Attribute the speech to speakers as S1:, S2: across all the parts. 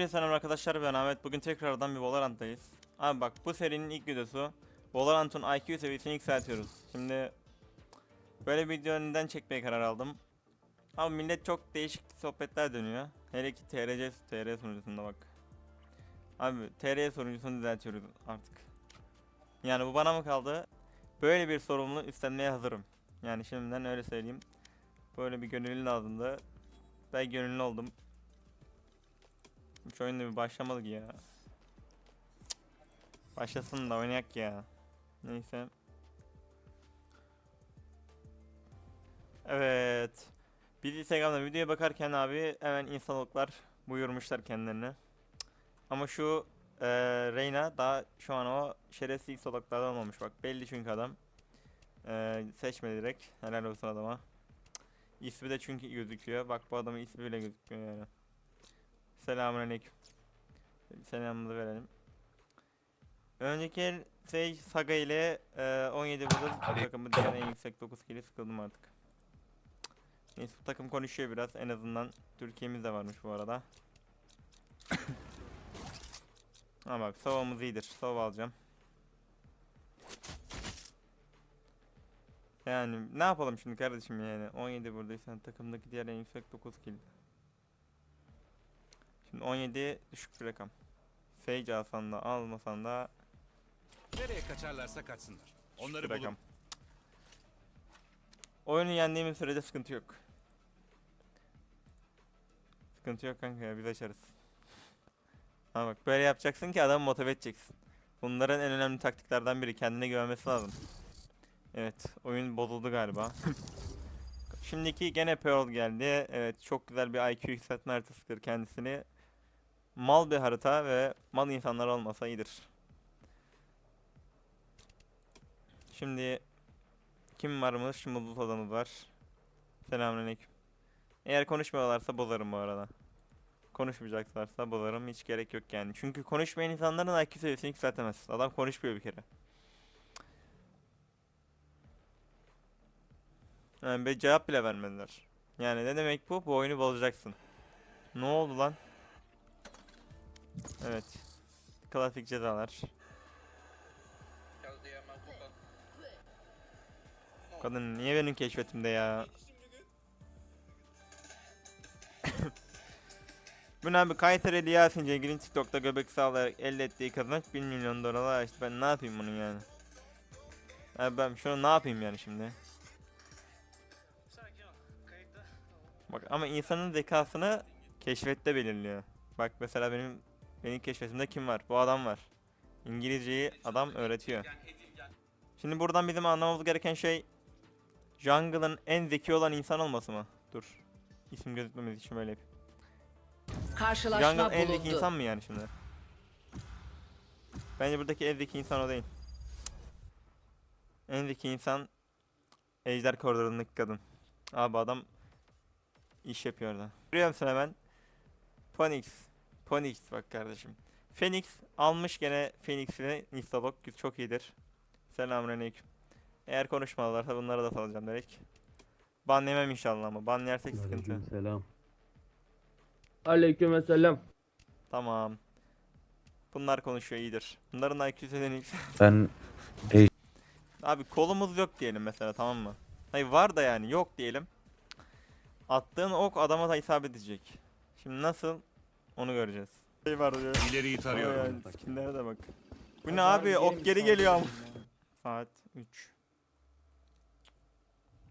S1: Hepinize selam arkadaşlar ben Ahmet. Bugün tekrardan bir Valorant'tayız. Abi bak bu serinin ilk videosu. Valorant'ın IQ seviyesini yükseltiyoruz. Şimdi böyle bir video önden çekmeye karar aldım. Abi millet çok değişik sohbetler dönüyor. Hele ki TRC, TR sunucusunda bak. Abi TR sunucusunu düzeltiyoruz artık. Yani bu bana mı kaldı? Böyle bir sorumluluğu üstlenmeye hazırım. Yani şimdiden öyle söyleyeyim. Böyle bir gönüllü lazımdı. Ben gönüllü oldum. Hiç oyunda bir başlamadık ya. Başlasın da oynayak ya. Neyse. Evet. Biz Instagram'da videoya bakarken abi hemen insanlıklar buyurmuşlar kendilerine. Ama şu eee Reyna daha şu an o şerefsiz insanlıklardan olmamış bak belli çünkü adam. Eee seçmedi direkt. Helal olsun adama. İsmi de çünkü gözüküyor. Bak bu adamın ismi bile gözükmüyor yani. Selamünaleyküm. Selamımızı verelim. Önceki el Sage Saga ile e, 17 burada takımı diğer en yüksek 9 kili sıkıldım artık. Neyse bu takım konuşuyor biraz en azından Türkiye'miz de varmış bu arada. Ama bak savamız iyidir. Sova alacağım. Yani ne yapalım şimdi kardeşim yani 17 buradaysan takımdaki diğer en yüksek 9 kill. Şimdi 17 düşük bir rakam. Sage alsan da almasan da
S2: Nereye kaçarlarsa kaçsınlar. Onları
S1: bir
S2: bulun.
S1: rakam. Oyunu yendiğimiz sürece sıkıntı yok. Sıkıntı yok kanka ya biz açarız. Ama bak böyle yapacaksın ki adamı motive edeceksin. Bunların en önemli taktiklerden biri kendine güvenmesi lazım. Evet oyun bozuldu galiba. Şimdiki gene Pearl geldi. Evet çok güzel bir IQ yükseltme haritasıdır kendisini. Mal bir harita ve mal insanlar olmasa iyidir. Şimdi kim varmış? Şimdi bulut adamı var. Selamünaleyküm. Eğer konuşmuyorlarsa bozarım bu arada. Konuşmayacaklarsa bozarım hiç gerek yok yani. Çünkü konuşmayan insanların IQ seviyesini yükseltemez. Adam konuşmuyor bir kere. Yani bir cevap bile vermediler. Yani ne demek bu? Bu oyunu bozacaksın. Ne oldu lan? Evet. Klasik cezalar. Kadın niye benim keşfetimde ya? Bu ne abi Kayseri Yasin Cengil'in TikTok'ta göbek sağlayarak elde ettiği kazanç 1 milyon dolar işte ben ne yapayım bunun yani? Abi ben şunu ne yapayım yani şimdi? Bak ama insanın zekasını keşfette belirliyor. Bak mesela benim benim keşfetimde kim var? Bu adam var. İngilizceyi adam öğretiyor. Şimdi buradan bizim anlamamız gereken şey Jungle'ın en zeki olan insan olması mı? Dur. İsim gözükmemiz için böyle yapayım.
S3: Karşılaşma
S1: Jungle en zeki
S3: bulundu.
S1: insan mı yani şimdi? Bence buradaki en zeki insan o değil. En zeki insan Ejder koridorundaki kadın. Abi adam iş yapıyor orada. Görüyor musun hemen? Phoenix. Phoenix bak kardeşim. Phoenix almış gene Phoenix'ini Nistalok çok iyidir. Selamünaleyküm. Eğer konuşmalarsa bunları da salacağım direkt. Ban yemem inşallah ama ban yersek sıkıntı.
S4: Selam.
S5: Aleykümselam.
S1: Tamam. Bunlar konuşuyor iyidir. Bunların IQ'sü yüksek.
S4: Ben
S1: Abi kolumuz yok diyelim mesela tamam mı? Hayır var da yani yok diyelim. Attığın ok adama da isabet edecek. Şimdi nasıl? Onu göreceğiz. Şey var diyor.
S2: İleriyi tarıyorum.
S1: Skinlere de bak. Bu ne abi? Ok geri geliyor ama. Saat 3.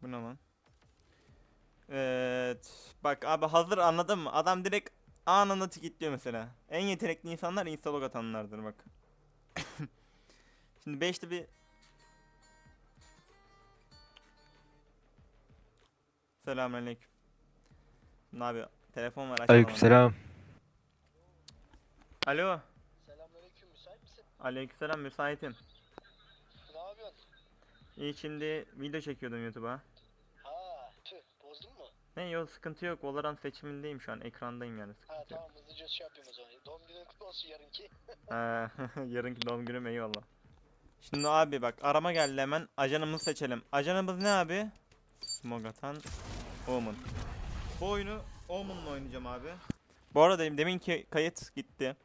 S1: Bu ne lan? Evet. Bak abi hazır anladın mı? Adam direkt anında tikitliyor mesela. En yetenekli insanlar instalog atanlardır bak. Şimdi 5'te bir Selamünaleyküm. Ne abi? Telefon var.
S6: Aleykümselam.
S1: Alo.
S7: Selamünaleyküm müsait misin?
S1: Aleykümselam müsaitim.
S7: Ne yapıyorsun?
S1: İyi şimdi video çekiyordum YouTube'a.
S7: Ha tüh bozdun mu?
S1: Ne yok sıkıntı yok. Valorant seçimindeyim şu an. Ekrandayım yani
S7: Ha
S1: sıkıntı yok.
S7: tamam hızlıca şey yapayım o zaman. Doğum günün kutlu olsun yarınki.
S1: Ha, yarınki doğum günüm eyvallah. Şimdi abi bak arama geldi hemen. Ajanımızı seçelim. Ajanımız ne abi? Smog atan Omen. Bu oyunu Omen'la oynayacağım abi. Bu arada deminki kayıt gitti.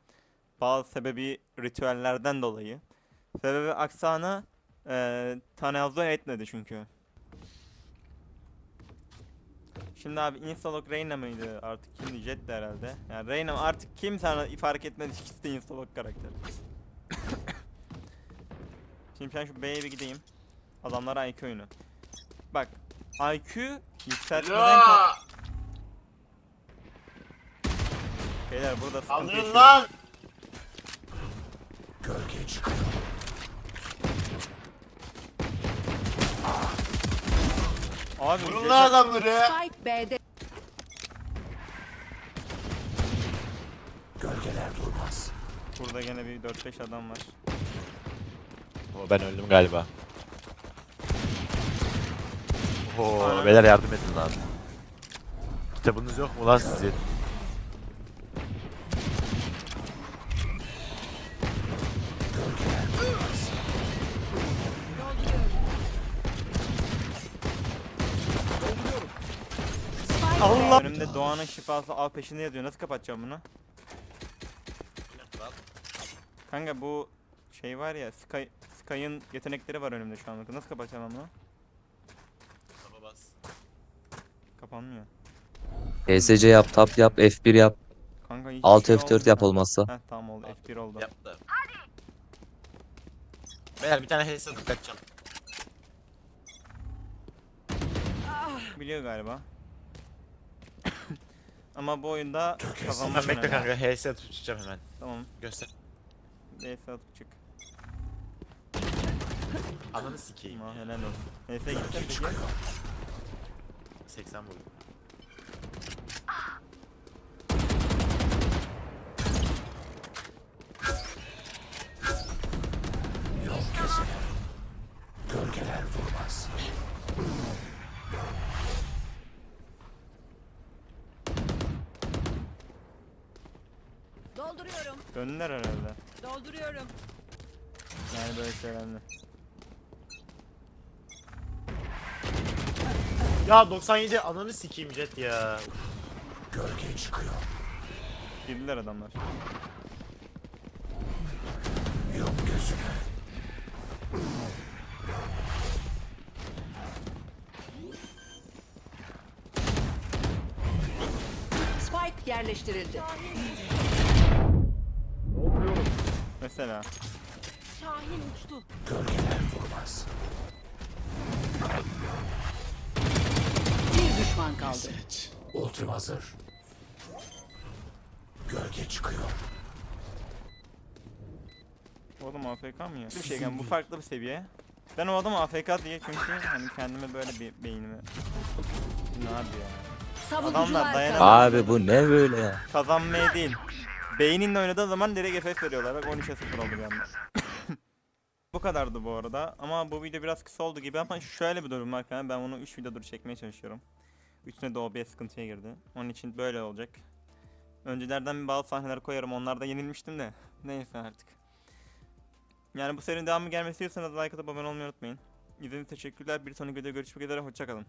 S1: Bazı sebebi ritüellerden dolayı. Sebebi Aksana eee tanazzül etmedi çünkü. Şimdi abi Instalok Reyna mıydı artık kimdi Jet de herhalde. Yani Reyna artık kim sana fark etmedi ikisi de Instalok karakter. Şimdi ben şu B'ye bir gideyim. Adamlara IQ oyunu. Bak IQ yükseltmeden Beyler burada sıkıntı
S4: Kaldırın
S1: yaşıyoruz.
S4: lan.
S1: Abi
S4: Vurun lan adamları.
S3: Spike B'de
S1: burada gene bir 4-5 adam var.
S5: Oo, ben öldüm galiba. Oo,
S1: Aynen.
S5: beyler yardım edin lan. Kitabınız yok mu lan sizin?
S1: Allah! Önümde Doğan'ın şifası av peşinde yazıyor. Nasıl kapatacağım bunu? Kanka bu şey var ya Sky Sky'ın yetenekleri var önümde şu an. Nasıl kapatacağım ben bunu? Kapanmıyor.
S6: ESC yap, tap yap, F1 yap,
S1: Kanka hiç
S6: Alt
S1: şey
S6: F4
S1: olmadı.
S6: yap olmazsa.
S1: Heh tamam oldu. F1 oldu.
S5: Yaptı. Beyler bir tane HS atıp kaçacağım.
S1: Biliyor galiba. Ama bu oyunda kazanmak
S5: Ondan bekle
S1: önemli.
S5: kanka HS atıp çıkacağım hemen.
S1: Tamam.
S5: Göster.
S1: DS atıp çık.
S5: Ananı sikeyim.
S1: Ama helal olsun. Gitsin peki.
S5: 80 vurdum.
S3: Dolduruyorum.
S1: Döndüler herhalde.
S3: Dolduruyorum.
S1: Yani böyle şeylerle.
S5: Ya 97 ananı sikeyim jet ya.
S1: Girdiler adamlar.
S3: Spike yerleştirildi.
S1: Mesela.
S3: Şahin uçtu. Bir düşman kaldı.
S1: O adam AFK mı ya? Bir şey yani bu farklı bir seviye. Ben o adam AFK diye çünkü hani kendime böyle bir beynimi... Ne yapıyor ya? Dayanamaz.
S3: kazandı.
S6: Abi bu ne böyle ya?
S1: Kazanmaya değil. Beyninle oynadığı zaman direkt FF veriyorlar. Bak 13'e 0 oldu bir anda. bu kadardı bu arada. Ama bu video biraz kısa oldu gibi ama şöyle bir durum var kanka. Ben bunu 3 videodur çekmeye çalışıyorum. Üçüne de OBS sıkıntıya girdi. Onun için böyle olacak. Öncelerden bazı sahneler koyarım. Onlarda yenilmiştim de. Neyse artık. Yani bu serinin devamı gelmesi istiyorsanız like atıp abone olmayı unutmayın. İzlediğiniz teşekkürler. Bir sonraki videoda görüşmek üzere. Hoşçakalın.